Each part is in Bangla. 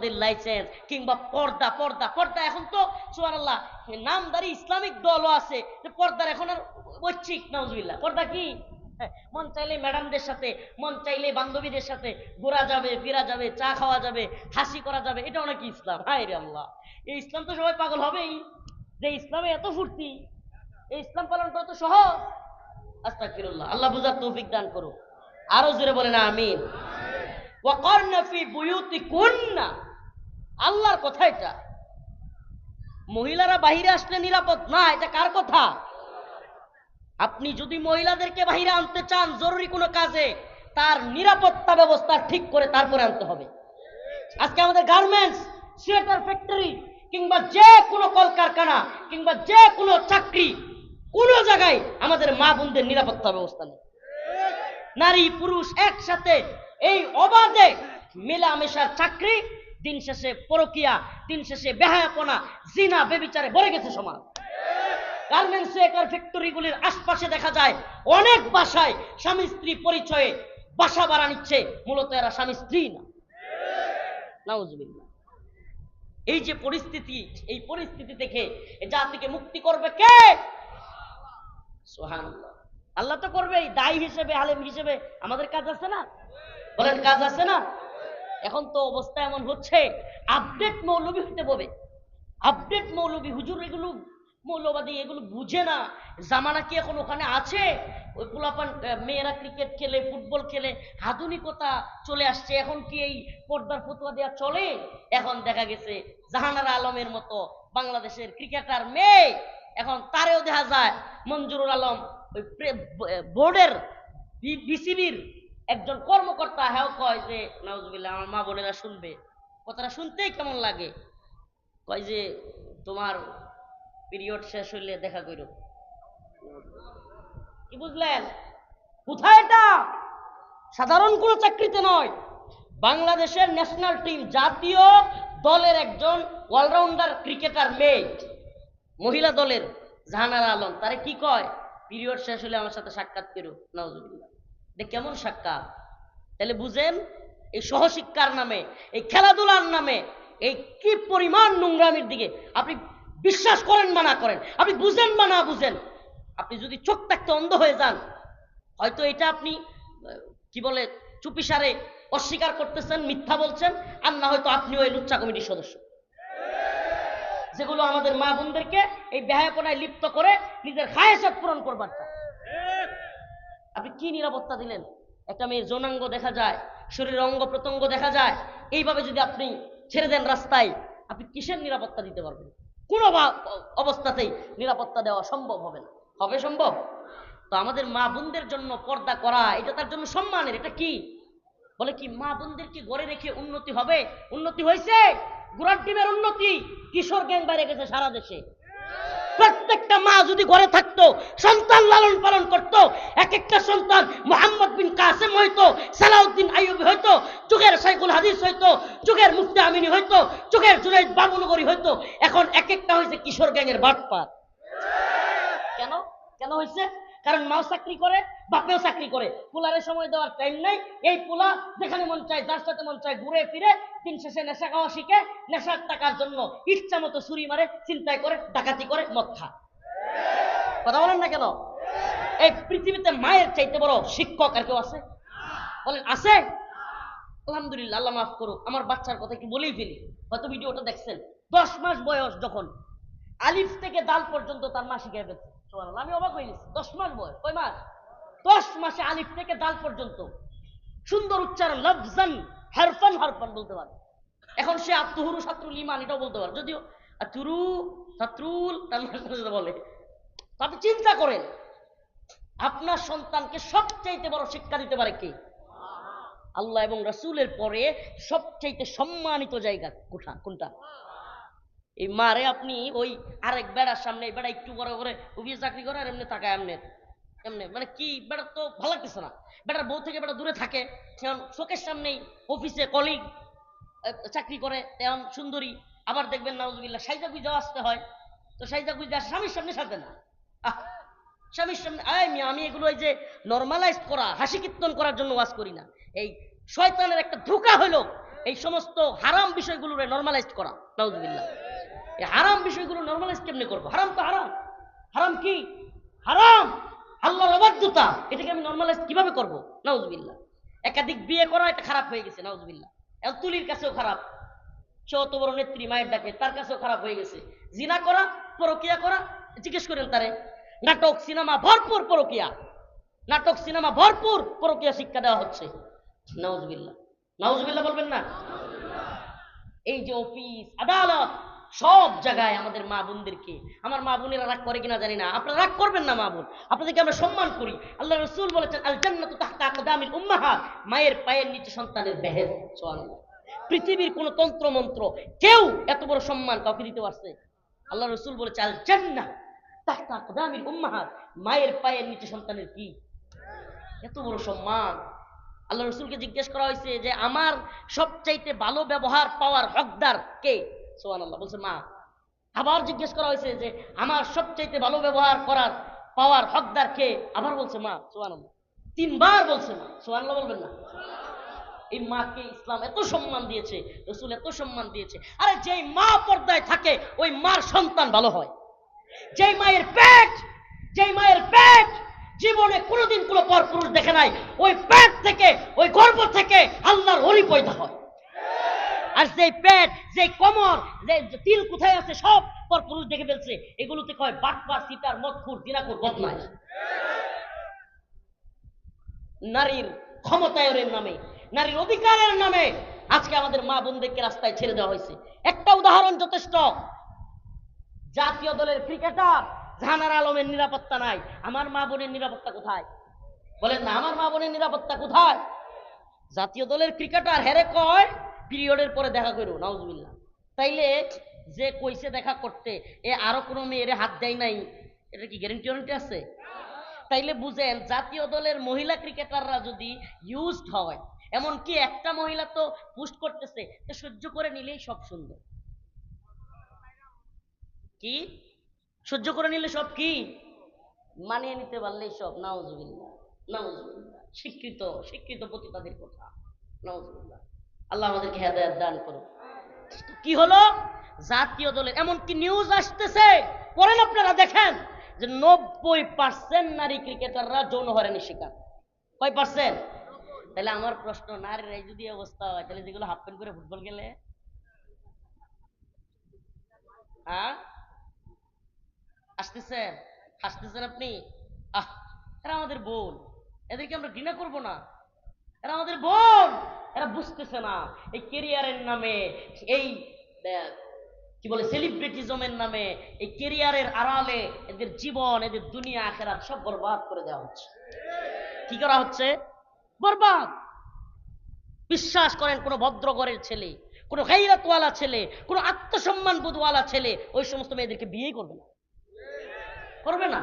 আমাদের লাইসেন্স কিংবা পর্দা পর্দা পর্দা এখন তো সুবহানাল্লাহ নামদারি ইসলামিক দলও আছে যে পর্দার এখন আর ঐচ্ছিক নাউজুবিল্লাহ। পর্দা কি? হ্যাঁ, মন চাইলে ম্যাডামদের সাথে মন চাইলে বান্ধবীদের সাথে ঘোরা যাবে ফেরা যাবে চা খাওয়া যাবে হাসি করা যাবে এটা অনেক ইসলাম। হায় রে আল্লাহ! এই ইসলাম তো সবাই পাগল হবেই। যে ইসলামে এত ফুর্তি এই ইসলাম পালন করা তো সহজ। আস্তাগফিরুল্লাহ আল্লাহ বুঝার তৌফিক দান করুক। আরও জোরে বলেন আমিন। ওয়াকারনা ফি বুয়ুতিকুন্না। আল্লাহর কথা এটা। মহিলারা বাহিরে আসলে নিরাপদ না, এটা কার কথা? আপনি যদি মহিলাদেরকে বাহিরে আনতে চান জরুরি কোনো কাজে, তার নিরাপত্তা ব্যবস্থা ঠিক করে তারপরে আনতে হবে। আজকে আমাদের গার্মেন্টস সোয়েটার ফ্যাক্টরি, কিংবা যে কোনো কলকারখানা, কিংবা যে কোনো চাকরি, কোনো জায়গায় আমাদের মা বোনদের নিরাপত্তা ব্যবস্থা নেই। নারী, পুরুষ একসাথে এই অবাধে মেলামেশার চাকরি দিন শেষে পরকিয়া, দিন শেষে বেহায়াপনা, জিনা, বেবিচারে ভরে গেছে সমাজ। গার্মেন্টস সোয়েটার ফ্যাক্টরিগুলির আশপাশে দেখা যায়, অনেক বাসায় স্বামী স্ত্রী পরিচয়ে বাসা ভাড়া নিচ্ছে, মূলত এরা স্বামী স্ত্রী না। এই যে পরিস্থিতি, এই পরিস্থিতি থেকে জাতিকে মুক্তি করবে কে? সুবহানাল্লাহ। আল্লাহ তো করবেই, দায়ী হিসেবে, আলেম হিসেবে। আমাদের কাজ আছে না? বলেন কাজ আছে না? এখন তো অবস্থা এমন হচ্ছে আপডেট মৌলবী হতে বলে। আপডেট মৌলবী, হুজুর এগুলো মৌলবাদী এগুলো বুঝে না। জামানা কি এখন ওখানে আছে? ওই পোলাপান মেয়েরা ক্রিকেট খেলে ফুটবল খেলে, আধুনিকতা চলে আসছে। এখন কি এই পর্দার ফতুয়া দেওয়া চলে? এখন দেখা গেছে জাহানারা আলমের মতো বাংলাদেশের ক্রিকেটার মেয়ে। এখন তারেও দেখা যায় মঞ্জুরুল আলম ওই বোর্ডের বিসিবির একজন কর্মকর্তা হ্যাঁ কয় যে, নাউজুবিল্লাহ, আমার মা বোনেরা শুনবে। কথাটা শুনতেই কেমন লাগে? কয় যে, তোমার পিরিয়ড শেষ হইলে দেখা করো কি বুঝলেন? কোথায় এটা? সাধারণ কোনো চাকরিতে নয়। বাংলাদেশের ন্যাশনাল টিম জাতীয় দলের একজন অলরাউন্ডার ক্রিকেটার মেয়ে, মহিলা দলের জাহানারা আলম। তারে কি কয়? পিরিয়ড শেষ হলে আমার সাথে সাক্ষাৎ করো নওয়াজুবিল্লাহ কেমন সাক্ষাৎ? তাহলে বুঝেন, এই সহশিক্ষার নামে, এই খেলাধুলার নামে, এই কি পরিমাণ নোংরামির দিকে আপনি বিশ্বাস করেন বা না করেন, আপনি বুঝেন বা না বুঝেন, আপনি যদি চোখ থাকতে অন্ধ হয়ে যান, হয়তো এটা আপনি, কি বলে, চুপিসারে অস্বীকার করতেছেন, মিথ্যা বলছেন, আর না হয়তো আপনিও এই লুচ্চা কমিটির সদস্য। যেগুলো আমাদের মা বোনদেরকে এই ব্যয়াপনায় লিপ্ত করে নিজের খায়েসাত পূরণ করবার আপনি কি নিরাপত্তা দিলেন? একটা মেয়ের যৌনাঙ্গ দেখা যায় শরীরের অঙ্গ প্রত্যঙ্গ দেখা যায়, এইভাবে যদি আপনি ছেড়ে দেন রাস্তায়, আপনি কিসের নিরাপত্তা দিতে পারবেন? কোনো অবস্থাতেই নিরাপত্তা দেওয়া সম্ভব হবে না। হবে সম্ভব? তো আমাদের মা বোনদের জন্য পর্দা করা, এটা তার জন্য সম্মানের, এটা কি? বলে কি, মা বোনদেরকে গড়ে রেখে উন্নতি হবে? উন্নতি হয়েছে? গুড়ার ডিমের উন্নতি? কিশোর গ্যাং বাইরে গেছে সারা দেশে। প্রত্যেকটা মা যদি ঘরে থাকতো, সন্তান লালন পালন করত এক একটা সন্তান মোহাম্মদ বিন কাসেম হইতো, সালাউদ্দিন আইবি হইতো, যুগের সাইকুল হাদিস হইতো চোখের মুফতি আমিনী হইতো চোখের জুনাইদ বাবুনগরী হইতো, এখন এক একটা হয়েছে কিশোর গ্যাংয়ের বাটপাত কেন? কেন হয়েছে কারণ মাও চাকরি করে বাপেও চাকরি করে। পোলারে সময় দেওয়ার টাইম নাই। এই পোলা যেখানে মন চায় যার সাথে মন চায় ঘুরে ফিরে দিন শেষে নেশা খাওয়া শিখে নেশার টাকার জন্য ইচ্ছা মতো ছুরি মারে চিন্তায় করে ডাকাতি করে মদ খা। কথা বলেন না কেন? এই পৃথিবীতে মায়ের চাইতে বড় শিক্ষক আর কেউ আছে? বলেন আছে? আলহামদুলিল্লাহ আল্লাহ মাফ করুক। আমার বাচ্চার কথা কি বলেই ফেলি। হয়তো ভিডিওটা দেখছেন। দশ মাস বয়স যখন। আলিফ থেকে দাল পর্যন্ত তার মা শিখে সুবহানাল্লাহ, আমি অবাক হয়ে গেছি। দশ মাস বয়স, কয় মাস? দশ মাসে আলিফ থেকে দাল পর্যন্ত। সুন্দর উচ্চারণ, লফজান, হারফান হারফান বলতে পারে। এখন সে আত্মহুরু ছাত্রুল ইমান, এটাও বলতে পারে। যদিও আতুরু ছাত্রুল সাথে বলে। তো আপনি চিন্তা করেন, আপনার সন্তানকে সবচাইতে বড় শিক্ষা দিতে পারে কে? আল্লাহ এবং রাসূলের পরে সবচাইতে সম্মানিত জায়গা কোথা কোনটা? এই মারে আপনি, ওই আরেক বেড়ার সামনে, এই বেড়া একটু বড় করে উবিয়ে চাকরি করে আর এমনি তাকায় এমনি এমনি মানে কি, বেড়ার তো ভালো লাগতেছে না। বেটার বউ থেকে বেটা দূরে থাকে সেমন চোখের সামনেই অফিসে কলিগ চাকরি করে, তেমন সুন্দরী। আবার দেখবেন, নাউজুবিল্লাহ, সাইজা গুইজাও আসতে হয়। তো সাইজা গুইজা স্বামীর সামনে সাজে না। স্বামীর সামনে, আয় আমি এগুলো এই যে নর্মালাইজ করা, হাসি কীর্তন করার জন্য ওয়াজ করি না। এই শয়তানের একটা ধোকা হলো এই সমস্ত হারাম বিষয়গুলোরে নর্মালাইজ করা, নাউজুবিল্লাহ। এই হারাম বিষয়গুলো নর্মালাইজ কেমনে করব? হারাম তো হারাম। হারাম কি? হারাম! আল্লাহর অবাধ্যতা এটাকে আমি নর্মালাইজ কীভাবে করব? নাউজুবিল্লাহ। একাধিক বিয়ে করা এটা খারাপ হয়ে গেছে, নাউজুবিল্লাহ। এখন তুলির কাছেও খারাপ। সে বড় নেত্রী, মায়ের ডাকে, তার কাছেও খারাপ হয়ে গেছে। জিনা করা, পরকিয়া করা, জিজ্ঞেস করেন তারে। নাটক, সিনেমা ভরপুর পরকিয়া। নাটক, সিনেমা ভরপুর পরকিয়া শিক্ষা দেওয়া হচ্ছে। নাউজবিল্লাহ। নাউজবিল্লাহ বলবেন না? এই যে অফিস আদালত সব জায়গায় আমাদের মা বোনদেরকে। আমার মা বোনেরা রাগ করে কিনা জানি না। আপনারা রাগ করবেন না মা বোন। আপনাদেরকে আমরা সম্মান করি। আল্লাহ রসুল বলেছেন আল জান্নাতু তাহতা মায়ের পায়ের নিচে সন্তানের বেহেস সুবহানাল্লাহ পৃথিবীর কোন তন্ত্র মন্ত্র কেউ এত বড় সম্মান কাউকে দিতে পারছে? আল্লাহ রসুল বলেছে আল জান্নাহ তাহতা মায়ের পায়ের নিচে সন্তানের কি? এত বড় সম্মান। আল্লাহ রসুলকে জিজ্ঞেস করা হয়েছে যে, আমার সবচাইতে ভালো ব্যবহার পাওয়ার হকদার কে? সোহান আল্লাহ বলছে, মা, আবার জিজ্ঞেস করা হয়েছে যে, আমার সবচাইতে ভালো ব্যবহার করার, পাওয়ার হকদার কে? আবার বলছে, মা সোহান তিনবার বলছে, মা সোহান আল্লাহ বলবেন না। এই মাকে ইসলাম এত সম্মান দিয়েছে, রসুল এত সম্মান দিয়েছে। আরে, যেই মা পর্দায় থাকে, ওই মার সন্তান ভালো হয়। যেই মায়ের পেট, যেই মায়ের পেট, জীবনে কোনোদিন কোনো পর পুরুষ দেখে নাই, ওই পেট থেকে, ওই গর্ব থেকে আল্লাহর হরি পয়দা হয়। আর যেই পেট যে কমর যে যে তিল কোথায় আছে, সব পর পুরুষ দেখে ফেলছে। এগুলোতে কয় বাটপার সিটার, মদখুর দিনাকুর বদমাইশ। নারীর ক্ষমতায়নের নামে, নারীর অধিকারের নামে আজকে আমাদের মা বোনদেরকে রাস্তায় ছেড়ে দেওয়া হয়েছে। একটা উদাহরণ যথেষ্ট। জাতীয় দলের ক্রিকেটার জাহানার আলমের নিরাপত্তা নাই। আমার মা বোনের নিরাপত্তা কোথায়? বলেন না, আমার মা বোনের নিরাপত্তা কোথায়? জাতীয় দলের ক্রিকেটার হেরে কয় পিরিয়ডের পরে দেখা করো নাউজবিল্লা তাইলে যে কইছে দেখা করতে, এ আরও কোনো মেয়েরে হাত দেয় নাই, এটা কি গ্যারেন্টি ওয়ারেন্টি আছে? তাইলে বুঝেন, জাতীয় দলের মহিলা ক্রিকেটাররা যদি ইউজড হয়, এমনকি একটা মহিলা তো পুস্ট করতেছে তো সহ্য করে নিলেই সব সুন্দর। কি? সহ্য করে নিলে সব কি? মানিয়ে নিতে পারলেই সব, নাউজুবিল্লাহ নাউজুবিল্লাহ। স্বীকৃত স্বীকৃত পতিতাদের কথা, নাউজুবিল্লাহ। আল্লাহ আমাদেরকে হেদায়াত দান করুন। কি হলো? জাতীয় দলের, এমনকি নিউজ আসতেছে, পড়েন আপনারা, দেখেন, যে নব্বই পার্সেন্ট নারী ক্রিকেটাররা যৌন হয়রানির শিকার। কয় পার্সেন্ট তাহলে আমার প্রশ্ন, নারীর যদি অবস্থা হয়, তাহলে যেগুলো হাফ প্যান্ট করে ফুটবল খেলে? হ্যাঁ? আসতেছেন? হাসতেছেন আপনি? আহ এরা আমাদের বোন। এদেরকে আমরা ঘৃণা করব না। এরা আমাদের বোন। এরা বুঝতেছে না, এই কেরিয়ারের নামে, এই কি বলে সেলিব্রিটিজমের নামে, এই কেরিয়ারের আড়ালে এদের জীবন, এদের দুনিয়া, আখেরাত সব বরবাদ করে দেওয়া হচ্ছে। কি করা হচ্ছে? বরবাদ। বিশ্বাস করেন, কোনো ভদ্রগরের ছেলে, কোনো গাইরাতওয়ালা ছেলে, কোনো আত্মসম্মান বোধওয়ালা ছেলে, ওই সমস্ত মেয়েদেরকে বিয়েই করবে না। করবে না।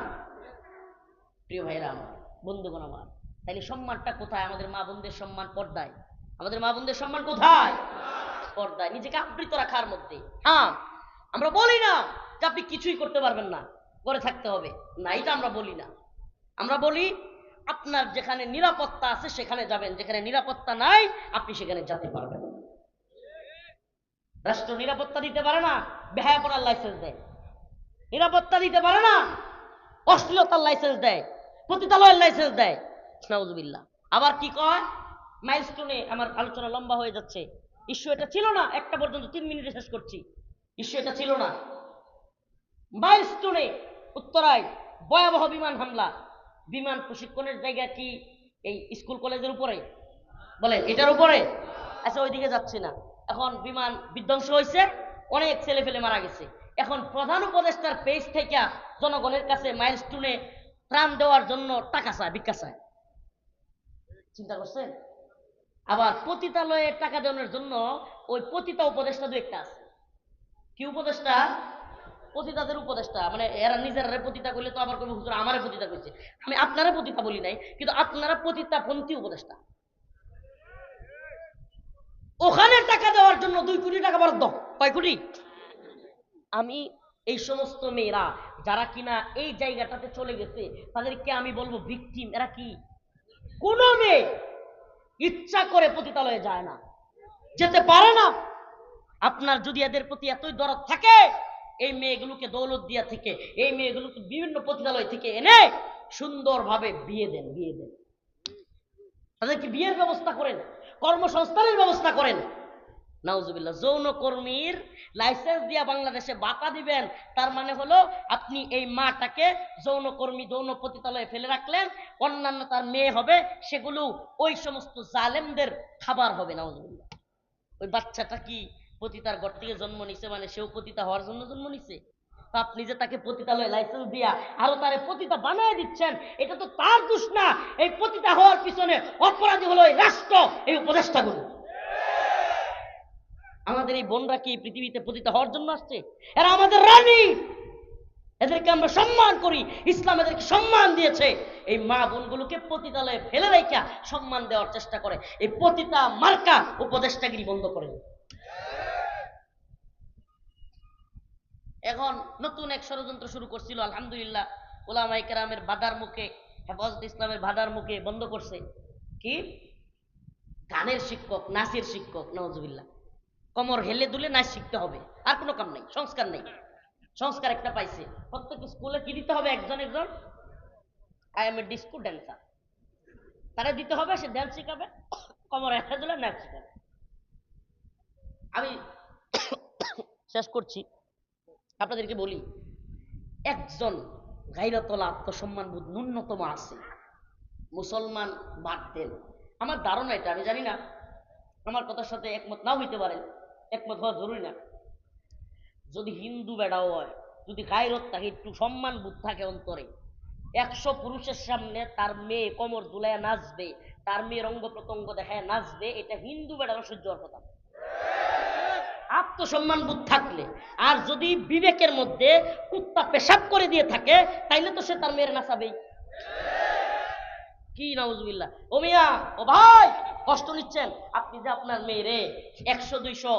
প্রিয় ভাইরা আমার, বন্ধুগণ আমার তাইলে সম্মানটা কোথায়? আমাদের মা বোনদের সম্মান পর্দায়। আমাদের মা বোনদের সম্মান কোথায়? পর্দায়। নিজেকে আবৃত রাখার মধ্যে। হ্যাঁ আমরা বলি না যে আপনি কিছুই করতে পারবেন না। করে থাকতে হবে। না এটা আমরা বলি না। আমরা বলি, আপনার যেখানে নিরাপত্তা আছে সেখানে যাবেন। যেখানে নিরাপত্তা নাই, আপনি সেখানে যেতে পারবেন। রাষ্ট্র নিরাপত্তা দিতে পারে না বেহায়া পড়ার লাইসেন্স দেয়। নিরাপত্তা দিতে পারে না, অশ্লীলতার লাইসেন্স দেয়, পতিতালয়ের লাইসেন্স দেয়। নাউজুবিল্লাহ। আবার কি কয়? মাইলস্টোনে আমার আলোচনা লম্বা হয়ে যাচ্ছে। ইস্যু এটা ছিল না, একটা পর্যন্ত তিন মিনিটে শেষ করছি। ইস্যু এটা ছিল না। মাইলস্টোনে উত্তরায় ভয়াবহ বিমান হামলা। বিমান প্রশিক্ষণের জায়গা কি এই স্কুল কলেজের উপরে? বলে এটার উপরে? আচ্ছা ওইদিকে যাচ্ছি না। এখন বিমান বিধ্বংস হয়েছে, অনেক ছেলে ফেলে মারা গেছে। এখন প্রধান উপদেষ্টার পেজ থেকে জনগণের কাছে মাইলস্টোনে ত্রাণ দেওয়ার জন্য টাকা চায়, ভিক্ষা চায়। চিন্তা করছেন? আবার পতিতালয়ে টাকা দেওয়ার জন্য ওই পতিতা উপদেষ্টা দু একটা আছে। কি উপদেষ্টা? পতিতাদের উপদেষ্টা। মানে এরা নিজেরা পতিতা করলে তো আবার কবি হুজুর আমারে পতিতা করছে? আমি আপনারা পতিতা বলি নাই, কিন্তু আপনারা পতিতা পন্থী উপদেষ্টা। ওখানে টাকা দেওয়ার জন্য দুই কোটি টাকা বরাদ্দ, কয় কোটি? আমি এই সমস্ত মেয়েরা, যারা কিনা এই জায়গাটাতে চলে গেছে, তাদেরকে আমি বলব ভিকটিম এরা কি? কোন মেয়ে ইচ্ছা করে পতিতালয়ে যায় না। যেতে পারে না। আপনার যদি এদের প্রতি এতই দরদ থাকে, এই মেয়েগুলোকে দৌলত দিয়া থেকে, এই মেয়েগুলোকে বিভিন্ন পতিতালয় থেকে এনে সুন্দরভাবে বিয়ে দেন বিয়ে দেন। তাদেরকে বিয়ের ব্যবস্থা করেন, কর্মসংস্থানের ব্যবস্থা করেন। নাউজুবিল্লাহ যৌন কর্মীর লাইসেন্স দিয়া বাংলাদেশে বাতা দিবেন। তার মানে হলো, আপনি এই মাটাকে যৌন কর্মী যৌন পতিতালয়ে ফেলে রাখলেন, অন্যান্য তার মেয়ে হবে, সেগুলো ওই সমস্ত জালেমদের খাবার হবে নাউজুবিল্লাহ। ওই বাচ্চাটা কি পতিতার ঘর থেকে জন্ম নিছে মানে সেও পতিতা হওয়ার জন্য জন্ম নিছে? আপনি যে তাকে পতিতালয়ে লাইসেন্স দিয়া আরও তারে পতিতা বানায় দিচ্ছেন, এটা তো তার দোষ না। এই পতিতা হওয়ার পিছনে অপরাধী হলো এই রাষ্ট্র, এই উপদেষ্টাগুলো। আমাদের এই বোনরা কি পৃথিবীতে পতিতা হওয়ার জন্য আসছে? এরা আমাদের রানী! এদেরকে আমরা সম্মান করি। ইসলাম এদেরকে সম্মান দিয়েছে। এই মা বোনগুলোকে পতিতালয়ে ফেলে রেখা সম্মান দেওয়ার চেষ্টা করে। এই পতিতা মার্কা উপদেষ্টাগিরি বন্ধ করে এখন নতুন এক ষড়যন্ত্র শুরু করছিল, আলহামদুলিল্লাহ। ওলামাই কেরামের বাধার মুখে, হেফাজত ইসলামের বাধার মুখে বন্ধ করছে। কি? গানের শিক্ষক নাচের শিক্ষক, নওয়াজুবিল্লাহ। কমর হেলে দুলে নাচ শিখতে হবে। আর কোনো কাম নেই, সংস্কার নেই। সংস্কার একটা পাইছে। প্রত্যেক স্কুলে কি দিতে হবে একজন একজন? I am a disco dancer তারা দিতে হবে, সে ড্যান্স শিখাবে। কমর হেলে দুলে নাচ শিখাবে। আমি শেষ করছি। আপনাদেরকে বলি, একজন গাইরতলা আত্মসম্মান বোধ ন্যূনতম আছে। মুসলমান বাদ দেন। আমার ধারণা এটা, আমি জানি না। আমার কথার সাথে একমত নাও হইতে পারে। একমত হওয়া জরুরি না যদি হিন্দু বেড়াও হয়, যদি গাইরত থাকে, একটু সম্মান বোধ থাকে অন্তরে, একশো পুরুষের সামনে তার মেয়ে কোমর দুলায় নাচবে, তার মেয়ে অঙ্গ প্রত্যঙ্গ দেখায় নাচবে, এটা হিন্দু বেড়ানো সহ্য হওয়ার কথা। আত্মসম্মান বোধ থাকলে, আর যদি বিবেকের মধ্যে কুত্তা পেশাব করে দিয়ে থাকে, তাইলে তো সে তার মেয়ের নাচাবেই কি নাউজুবিল্লাহ? ও মিয়া ও ভাই, কষ্ট নিচ্ছেন। আপনি যে আপনার মেয়েরে একশো দুইশো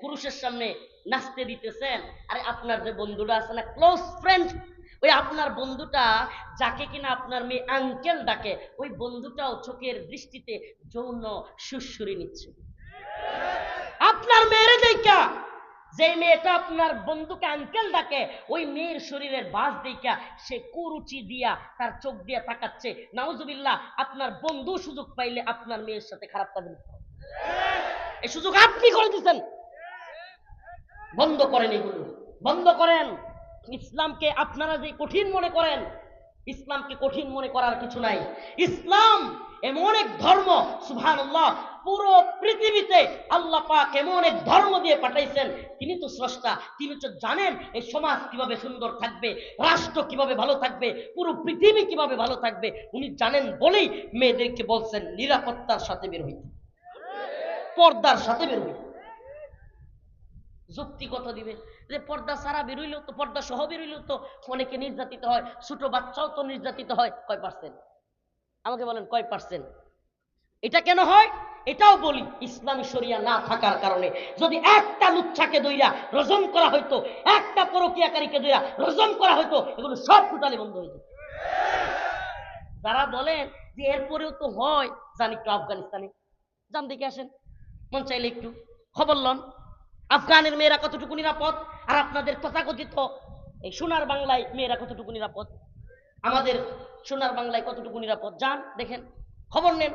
পুরুষের সামনে নাচতে দিতেছেন, আরে আপনার যে বন্ধুটা আছে না ক্লোজ ফ্রেন্ড ওই আপনার বন্ধুটা যাকে কিনা আপনার মেয়ে আঙ্কেল ডাকে, ওই বন্ধুটাও চোখের দৃষ্টিতে যৌন সুশ্রী নিচ্ছে। আপনার মেয়েরে দেখা যে মেয়েটা আপনার বন্ধুকে আঙ্কেল ডাকে, ওই মেয়ের শরীরের বাস দেখা সে কুরুচি দিয়া তার চোখ দিয়া তাকাচ্ছে। নাউজুবিল্লাহ, আপনার বন্ধু সুযোগ পাইলে আপনার মেয়ের সাথে খারাপ কাজ এই সুযোগ আপনি করে দিচ্ছেন বন্ধ করেন এগুলো। বন্ধ করেন। ইসলামকে আপনারা যে কঠিন মনে করেন ইসলামকে কঠিন মনে করার কিছু নাই। ইসলাম এমন এক ধর্ম, সুবহানাল্লাহ, পুরো পৃথিবীতে আল্লাহ পাক এমন এক ধর্ম দিয়ে পাঠাইছেন। তিনি তো স্রষ্টা, তিনি তো জানেন এই সমাজ কীভাবে সুন্দর থাকবে, রাষ্ট্র কীভাবে ভালো থাকবে, পুরো পৃথিবী কীভাবে ভালো থাকবে। উনি জানেন বলেই মেয়েদেরকে বলছেন, নিরাপত্তার সাথে বের হইতে। পর্দার সাথে বের হইতে। যুক্তি কথা দিবে? যে পর্দা সারা বেরোইলেও তো, পর্দা সহ বেরোইলেও তো অনেকে নির্যাতিত হয়, ছোট বাচ্চাও তো নির্যাতিত হয়। কয় পার্সেন্ট আমাকে বলেন, কয় পার্সেন্ট এটা কেন হয়? এটাও বলি, ইসলামী শরিয়া না থাকার কারণে। যদি একটা লুচ্ছাকে দইরা রজম করা হইতো, একটা পরকিয়াকারীকে দইরা রজম করা হইতো, এগুলো সব টোটালি বন্ধ যেত যারা বলেন যে এরপরেও তো হয়, জানি একটু আফগানিস্তানে। যান দেখে আসেন, মন চাইলে একটু খবর লন। আফগানের মেয়েরা কতটুকু নিরাপদ? আর আপনাদের তথাকথিত এই সোনার বাংলায় মেয়েরা কতটুকু নিরাপদ? আমাদের সোনার বাংলায় কতটুকু নিরাপদ? যান, দেখেন, খবর নেন।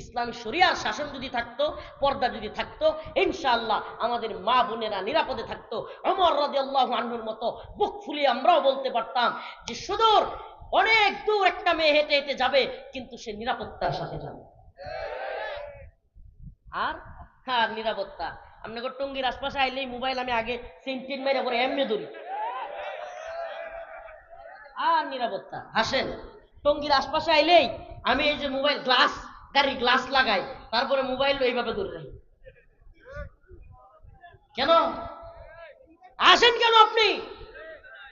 ইসলামী, শরিয়ার শাসন যদি থাকতো, পর্দা যদি থাকতো, ইনশাআল্লাহ আমাদের মা বোনেরা নিরাপদে থাকতো। অমর রাজি আল্লাহ আনহুর মতো বুক ফুলিয়ে আমরাও বলতে পারতাম যে, সুদূর, অনেক দূর একটা মেয়ে হেঁটে হেঁটে যাবে, কিন্তু সে নিরাপত্তার সাথে যাবে। আর হ্যাঁ নিরাপত্তা। আপনাকে টঙ্গির আশপাশে আইলেই মোবাইল আমি আগে সেন্টিন মেরে পরে এমনি ধরি। আর নিরাপত্তা। হাসেন, টঙ্গির আশপাশে আইলেই আমি এই যে মোবাইল গ্লাস গাড়ির গ্লাস লাগাই, তারপরে মোবাইল এইভাবে ধরে রাখি। কেন? আসেন কেন আপনি?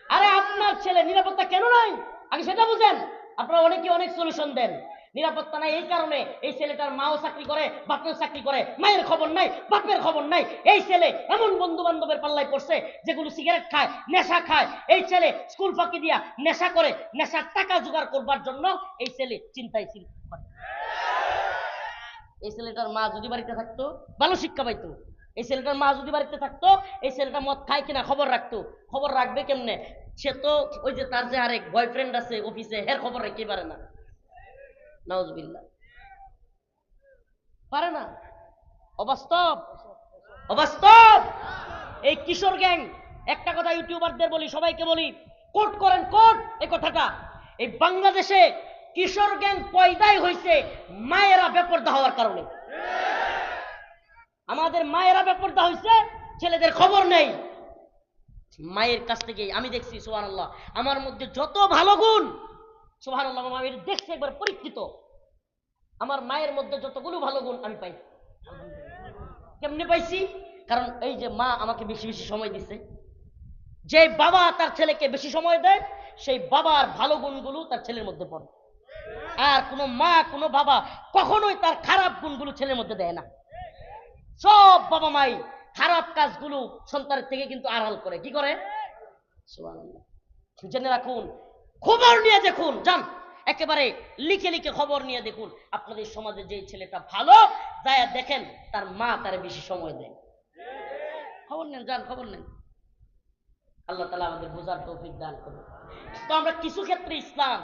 আরে আপনার ছেলে নিরাপত্তা কেন নাই? আগে সেটা বুঝেন। আপনারা অনেকে অনেক সলিউশন দেন। নিরাপত্তা নাই এই কারণে এই ছেলেটার মাও চাকরি করে, বাপেও চাকরি করে। মায়ের খবর নাই, বাপের খবর নাই। এই ছেলে এমন বন্ধু বান্ধবের পাল্লায় পড়ছে, যেগুলো সিগারেট খায়, নেশা খায়। এই ছেলে স্কুল ফাঁকি দিয়া নেশা করে, নেশার টাকা জোগাড় করবার জন্য এই ছেলে চিন্তায় চিন্তা করে এই ছেলেটার মা যদি বাড়িতে থাকতো, ভালো শিক্ষা পাইতো। এই ছেলেটার মা যদি বাড়িতে থাকতো, এই ছেলেটা মদ খায় কিনা খবর রাখতো। খবর রাখবে কেমনে? সে তো ওই যে তার যে আরেক বয়ফ্রেন্ড আছে অফিসে হের খবর রাখতে পারে না। নাউজবিল্লাহ। পারে না? অবাস্তব? অবাস্তব? এই কিশোর গ্যাং, একটা কথা ইউটিউবারদের বলি, সবাইকে বলি করেন এই কথাটা। এই বাংলাদেশে কিশোর গ্যাং পয়দাই হয়েছে মায়েরা বেপর্দা হওয়ার কারণে। আমাদের মায়েরা বেপর্দা হয়েছে ছেলেদের খবর নেই। মায়ের কাছ থেকে আমি দেখছি আল্লাহ আমার মধ্যে যত ভালো গুণ সোহান আল্লাহ দেখছি একবার পরীক্ষিত। আমার মায়ের মধ্যে যতগুলো ভালো গুণ আমি পাই কেমনে পাইছি? কারণ এই যে মা আমাকে বেশি বেশি সময় দিছে। যে বাবা তার ছেলেকে বেশি সময় দেয়, সেই বাবার ভালো গুণগুলো তার ছেলের মধ্যে পড়ে। আর কোনো মা, কোনো বাবা কখনোই তার খারাপ গুণগুলো ছেলের মধ্যে দেয় না। সব বাবা মাই খারাপ কাজগুলো সন্তানের থেকে কিন্তু আড়াল করে। কি করে। জেনে রাখুন খবর নিয়ে দেখুন, যান। একেবারে লিখে লিখে খবর নিয়ে দেখুন। আপনাদের সমাজে যে ছেলেটা ভালো যায় দেখেন, তার মা তার বেশি সময় দেয়। খবর নেন, যান, খবর নেন। আল্লাহ তালা আমাদের বোঝার তৌফিক দান করুন। তো আমরা কিছু ক্ষেত্রে ইসলাম।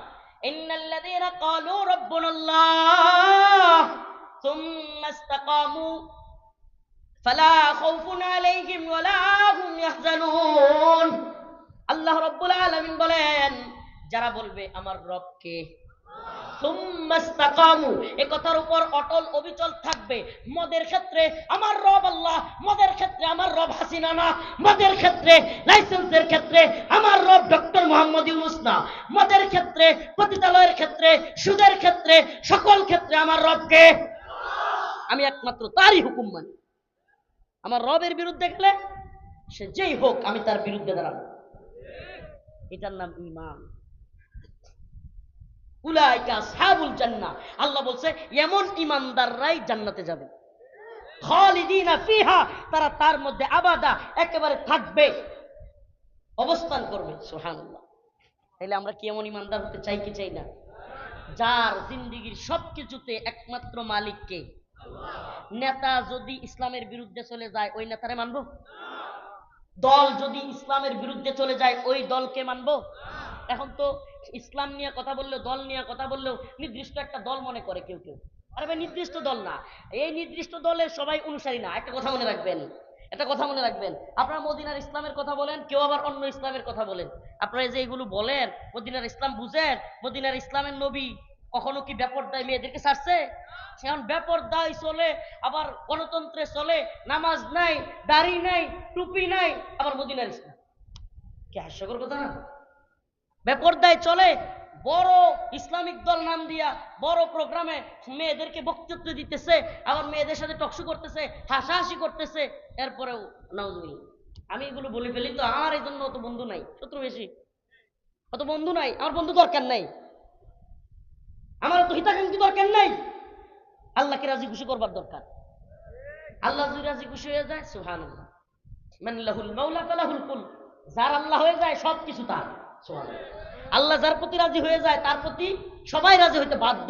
আল্লাহ রাব্বুল আলামিন বলেন যারা বলবে, আমার রবকে কথার উপর অটল অবিচল থাকবে। মদের ক্ষেত্রে আমার রব আল্লাহ, মদের ক্ষেত্রে আমার রব হাসিনা না, মদের ক্ষেত্রে লাইসেন্সের ক্ষেত্রে আমার রব ডক্টর মোহাম্মদ মদের ক্ষেত্রে, পতিতালয়ের ক্ষেত্রে, সুদের ক্ষেত্রে, সকল ক্ষেত্রে আমার রবকে আমি একমাত্র তারই হুকুম মানি। আমার রবের বিরুদ্ধে গেলে সে যেই হোক, আমি তার বিরুদ্ধে দাঁড়াবো। এটার নাম ইমান। আল্লাহ বলছে, এমন ইমানদাররাই জান্নাতে যাবে। ফিহা, তারা তার মধ্যে আবাদা একেবারে থাকবে, অবস্থান করবে। সুবহানাল্লাহ। তাহলে আমরা কি এমন ইমানদার হতে চাই কি চাই না? যার জিন্দিগির সবকিছুতে একমাত্র মালিককে নেতা যদি ইসলামের বিরুদ্ধে চলে যায়, ওই নেতারে মানবো? দল যদি ইসলামের বিরুদ্ধে চলে যায়, ওই দলকে মানবো? এখন তো ইসলাম নিয়ে কথা বললেও দল নিয়ে কথা বললেও নির্দিষ্ট একটা দল মনে করে কেউ কেউ। আরে ভাই, নির্দিষ্ট দল না। এই নির্দিষ্ট দলের সবাই অনুসারী না। একটা কথা মনে রাখবেন। একটা কথা মনে রাখবেন। আপনারা মদিনার ইসলামের কথা বলেন, কেউ আবার অন্য ইসলামের কথা বলেন। আপনারা যে এগুলো বলেন, মদিনার ইসলাম বুঝেন, মদিনার ইসলামের নবী কখনো কি ব্যাপরদায় মেয়েদেরকে ছাড়ছে? সেখন ব্যাপরদায় চলে, আবার গণতন্ত্রে চলে, নামাজ নাই, দাড়ি নাই, টুপি নাই, আবার মদিনার ইসলাম। কি হাস্যকর কথা না? বেপর্দায় চলে, বড় ইসলামিক দল নাম দিয়া বড় প্রোগ্রামে মেয়েদেরকে বক্তৃত্ব দিতেছে, আবার মেয়েদের সাথে টকশু করতেছে, হাসাহাসি করতেছে, এরপরেও নাউজুবিল্লাহ। আমি এগুলো বলে ফেলি তো, আমার এই জন্য অত বন্ধু নাই, শত্রু বেশি। অত বন্ধু নাই, আমার বন্ধু দরকার নাই। আমার তো হিতাকাঙ্ক্ষী দরকার নাই। আল্লাহকে রাজি খুশি করবার দরকার। আল্লাহ যদি রাজি খুশি হয়ে যায় সুহান কুল। যার আল্লাহ হয়ে যায় সব কিছু তার। আল্লাহ যার প্রতি রাজি হয়ে যায়, তার প্রতি সবাই রাজি হইতে বাধ্য।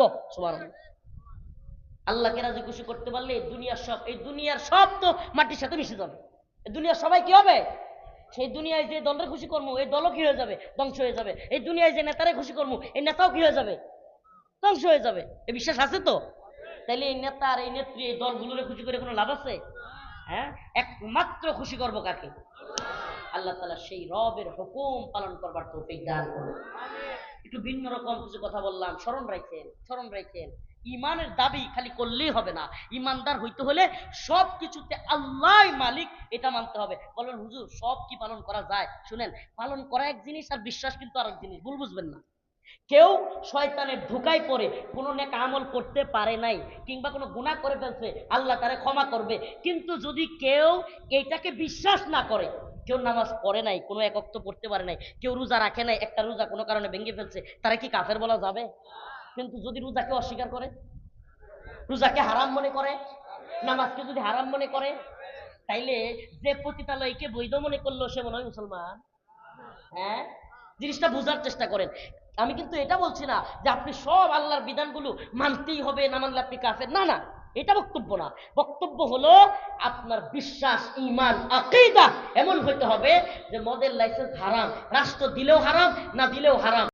আল্লাহকে রাজি খুশি করতে পারলে দুনিয়ার সব, এই দুনিয়ার সব তো মাটির সাথে মিশে যাবে। দুনিয়ার সবাই কি হবে? সেই দুনিয়ায় যে দলের খুশি কর্ম এই দলও কি হয়ে যাবে? ধ্বংস হয়ে যাবে। এই দুনিয়ায় যে নেতারে খুশি কর্ম এই নেতাও কি হয়ে যাবে? ধ্বংস হয়ে যাবে। এই বিশ্বাস আছে তো? তাইলে এই নেতা আর এই নেত্রী, এই দলগুলোরে খুশি করে কোনো লাভ আছে? হ্যাঁ? একমাত্র খুশি করব কাকে? আল্লাহ তালা সেই রবের হুকুম পালন করবার তৌফিক দান করুন। একটু ভিন্ন রকম কিছু কথা বললাম স্মরণ রাখেন স্মরণ রাখেন। ইমানের দাবি খালি করলেই হবে না। ইমানদার হইতে হলে সব কিছুতে আল্লাহ মালিক এটা মানতে হবে। বলেন হুজুর সব কি পালন করা যায়? শুনেন পালন করা এক জিনিস আর বিশ্বাস কিন্তু আরেক জিনিস। ভুল বুঝবেন না। কেউ শয়তানের ঢুকাই পড়ে কোনো নেক আমল করতে পারে নাই কিংবা কোনো গুনাহ করে ফেলছে আল্লাহ তারে ক্ষমা করবে। কিন্তু যদি কেউ এইটাকে বিশ্বাস না করে কেউ নামাজ পড়ে নাই, কোনো একক তো পড়তে পারে নাই, কেউ রোজা রাখে নাই, একটা রোজা কোনো কারণে ভেঙে ফেলছে, তারা কি কাফের বলা যাবে? কিন্তু যদি রোজাকে অস্বীকার করে, রোজাকে হারাম মনে করে, নামাজকে যদি হারাম মনে করে, তাইলে যে পতিতালয়কে বৈধ মনে করল সে মনে হয় মুসলমান? হ্যাঁ? জিনিসটা বোঝার চেষ্টা করেন। আমি কিন্তু এটা বলছি না যে আপনি সব আল্লাহর বিধানগুলো মানতেই হবে না মানলে আপনি কাফের। না না। এটা বক্তব্য না। বক্তব্য হলো আপনার বিশ্বাস ইমান আকিদা এমন হইতে হবে যে মদের লাইসেন্স হারাম, রাষ্ট্র দিলেও হারাম, না দিলেও হারাম।